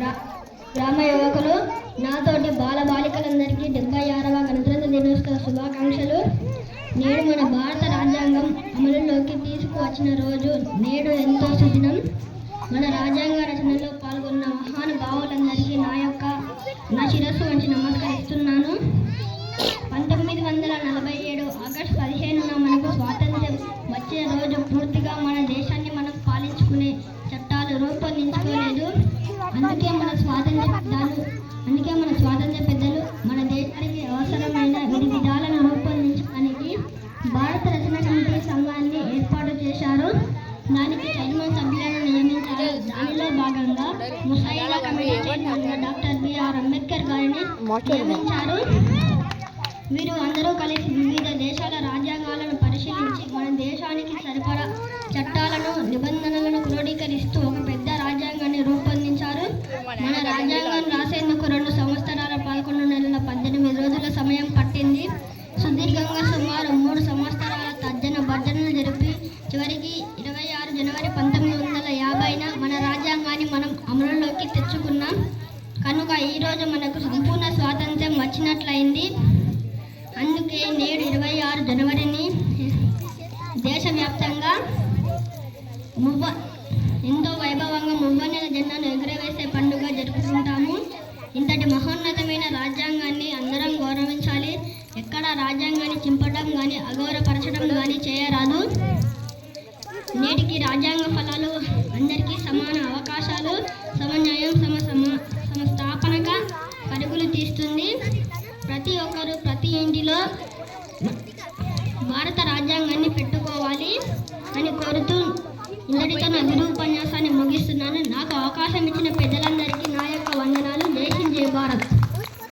గ్రా గ్రామ యువకులు నాతోటి బాల బాలికలందరికీ డెబ్బై ఆరవ గణతంత్ర దినోత్సవ శుభాకాంక్షలు. నేడు మన భారత రాజ్యాంగం అమలులోకి తీసుకువచ్చిన రోజు నేడు ఎంతో సుదినం. మన రాజ్యాంగ రచనలో పాల్గొన్న మహానుభావులందరికీ నా యొక్క నా శిరస్సు వంచి నమస్కరిస్తున్నాను అందుకే మన స్వాతంత్ర పెద్దలు అందుకే మన స్వాతంత్ర పెద్దలు మన దేశానికి అవసరమైన విధి విధాలను రూపొందించడానికి భారత రచన కమిటీ సంఘాన్ని ఏర్పాటు చేశారు. దానికి చైర్మన్ సభ్యులను నియమించారు. దానిలో భాగంగా ముసాయిలా కమిటీ చైర్మన్గా డాక్టర్ బిఆర్ అంబేద్కర్ గారిని నియమించారు. వీరు అందరూ కలిసి వివిధ దేశాల రాజ్యాంగాలను పరిశీలించి మన దేశానికి సరిపడా చట్టాలను నిబంధన మన రాసేందుకు రెండు సంవత్సరాల పదకొండు నెలల పద్దెనిమిది రోజుల సమయం పట్టింది. సుదీర్ఘంగా సుమారు మూడు సంవత్సరాల తర్జన భర్జనలు జరిపి చివరికి ఇరవై ఆరు జనవరి పంతొమ్మిది వందల యాభైన మన రాజ్యాంగాన్ని మనం అమలులోకి తెచ్చుకున్నాం. కనుక ఈరోజు మనకు సంపూర్ణ స్వాతంత్ర్యం వచ్చినట్లయింది. అందుకే నేడు ఇరవై ఆరు జనవరిని దేశవ్యాప్తంగా మువ్వ ఎంతో వైభవంగా మహోన్నతమైన రాజ్యాంగాన్ని అందరం గౌరవించాలి. ఎక్కడ రాజ్యాంగాన్ని చింపడం కానీ అగౌరవపరచడం కానీ చేయరాదు. నేటికి రాజ్యాంగ ఫలాలు అందరికీ సమాన అవకాశాలు సమన్యాయం సమ సమ సమస్థాపనగా పరుగులు తీస్తుంది. ప్రతి ఒక్కరు ప్రతి ఇంటిలో భారత రాజ్యాంగాన్ని పెట్టుకోవాలి అని కోరుతూ ఇంతటితో నా గురు ఉపన్యాసాన్ని ముగిస్తున్నాను. నాకు అవకాశం ఇచ్చిన పెద్దల